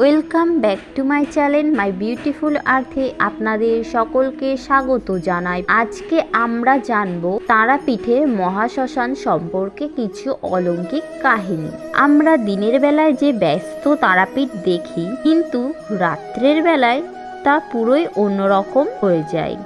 Welcome back to my channel my beautiful আর্থে আপনাদের সকলকে স্বাগত জানাই। আজকে আমরা জানব তারাপীঠের মহাশ্মশান সম্পর্কে কিছু অলৌকিক কাহিনী। আমরা দিনের বেলায় যে ব্যস্ত তারাপীঠ দেখি, কিন্তু রাত্রের বেলায় তা পুরোই অন্যরকম হয়ে যায়।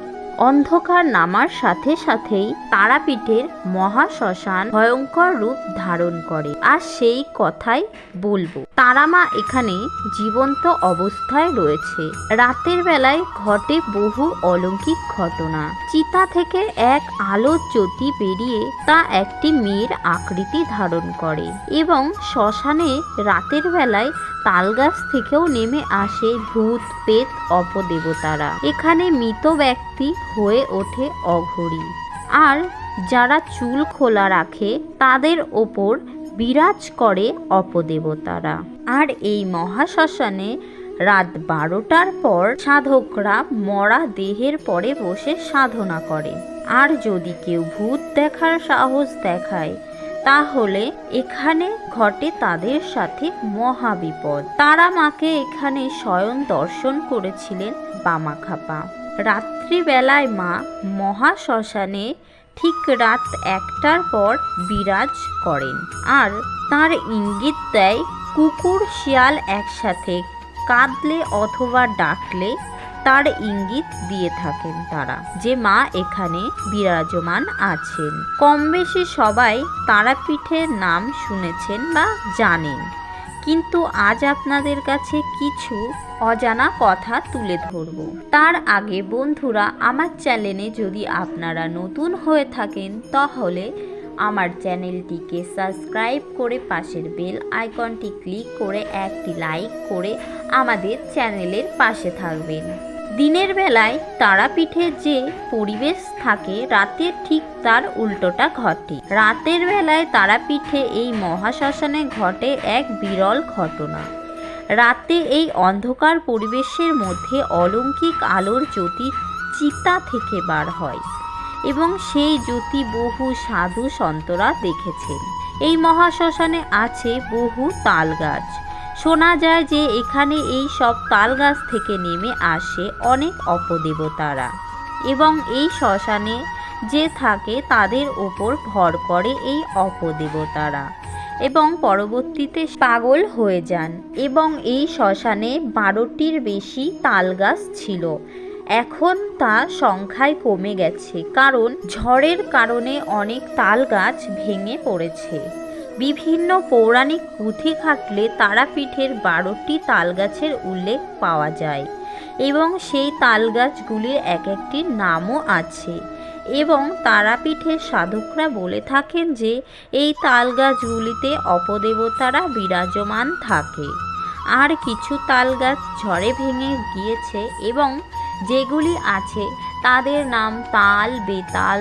অন্ধকার নামার সাথে সাথেই তারাপীঠের মহাশ্মশান ভয়ঙ্কর রূপ ধারণ করে। আর সেই কথাই বলব। তারামা এখানে জীবন্ত অবস্থায় রয়েছে। রাতের বেলায় ঘটে বহু অলৌকিক ঘটনা। চিতা থেকে এক আলোর জ্যোতি বেরিয়ে তা একটি মেয়ের আকৃতি ধারণ করে এবং শ্মশানে রাতের বেলায় তালগাছ থেকেও নেমে আসে ভূত পেত অপদেবতারা। এখানে মৃত ব্যক্তি হয়ে ওঠে অঘরী। আর যারা চুল খোলা রাখে তাদের ওপর বিরাজ করে অপদেবতারা। আর এই মহাশ্মশানে রাত বারোটার পর সাধকরা মরা দেহের পরে বসে সাধনা করে। আর যদি কেউ ভূত দেখার সাহস দেখায়, তাহলে এখানে ঘটে তাদের সাথে মহাবিপদ। তারা মাকে এখানে স্বয়ং দর্শন করেছিলেন বামাখাপা। রাত্রিবেলায় মা মহাশ্মশানে ঠিক রাত একটার পর বিরাজ করেন। আর তার ইঙ্গিত দেয়, কুকুর শিয়াল একসাথে কাঁদলে অথবা ডাকলে তার ইঙ্গিত দিয়ে থাকেন তারা যে মা এখানে বিরাজমান আছেন। কম বেশি সবাই তারাপীঠের নাম শুনেছেন বা জানেন। কিন্তু আজ আপনাদের কাছে কিছু অজানা কথা তুলে ধরব। তার আগে বন্ধুরা, আমার চ্যানেলে যদি আপনারা নতুন হয়ে থাকেন, তাহলে আমার চ্যানেলটিকে সাবস্ক্রাইব করে পাশের বেল আইকনটি ক্লিক করে একটি লাইক করে আমাদের চ্যানেলের পাশে থাকবেন। দিনের বেলায় তারাপীঠে যে পরিবেশ থাকে, রাতে ঠিক তার উল্টোটা ঘটে। রাতের বেলায় তারাপীঠে এই মহাশ্মশানে ঘটে এক বিরল ঘটনা। রাতে এই অন্ধকার পরিবেশের মধ্যে অলৌকিক আলোর জ্যোতি চিতা থেকে বার হয় এবং সেই জ্যোতি বহু সাধু সন্তরা দেখেছেন। এই মহাশ্মশানে আছে বহু তাল গাছ। শোনা যায় যে এখানে এই সব তাল গাছ থেকে নেমে আসে অনেক অপদেবতারা এবং এই শ্মশানে যে থাকে তাদের ওপর ভর করে এই অপদেবতারা এবং পরবর্তীতে পাগল হয়ে যান এবং এই শ্মশানে বারোটির বেশি তাল গাছ ছিল। এখন তা সংখ্যায় কমে গেছে কারণ ঝড়ের কারণে অনেক তাল গাছ ভেঙে পড়েছে। বিভিন্ন পৌরাণিক পুঁথি খাটলে তারাপীঠের বারোটি তালগাছের উল্লেখ পাওয়া যায় এবং সেই তালগাছগুলির এক একটি নামও আছে এবং তারাপীঠের সাধকরা বলে থাকেন যে এই তালগাছগুলিতে অপদেবতারা বিরাজমান থাকে। আর কিছু তালগাছ ঝড়ে ভেঙে গিয়েছে এবং যেগুলি আছে তাদের নাম তাল, বেতাল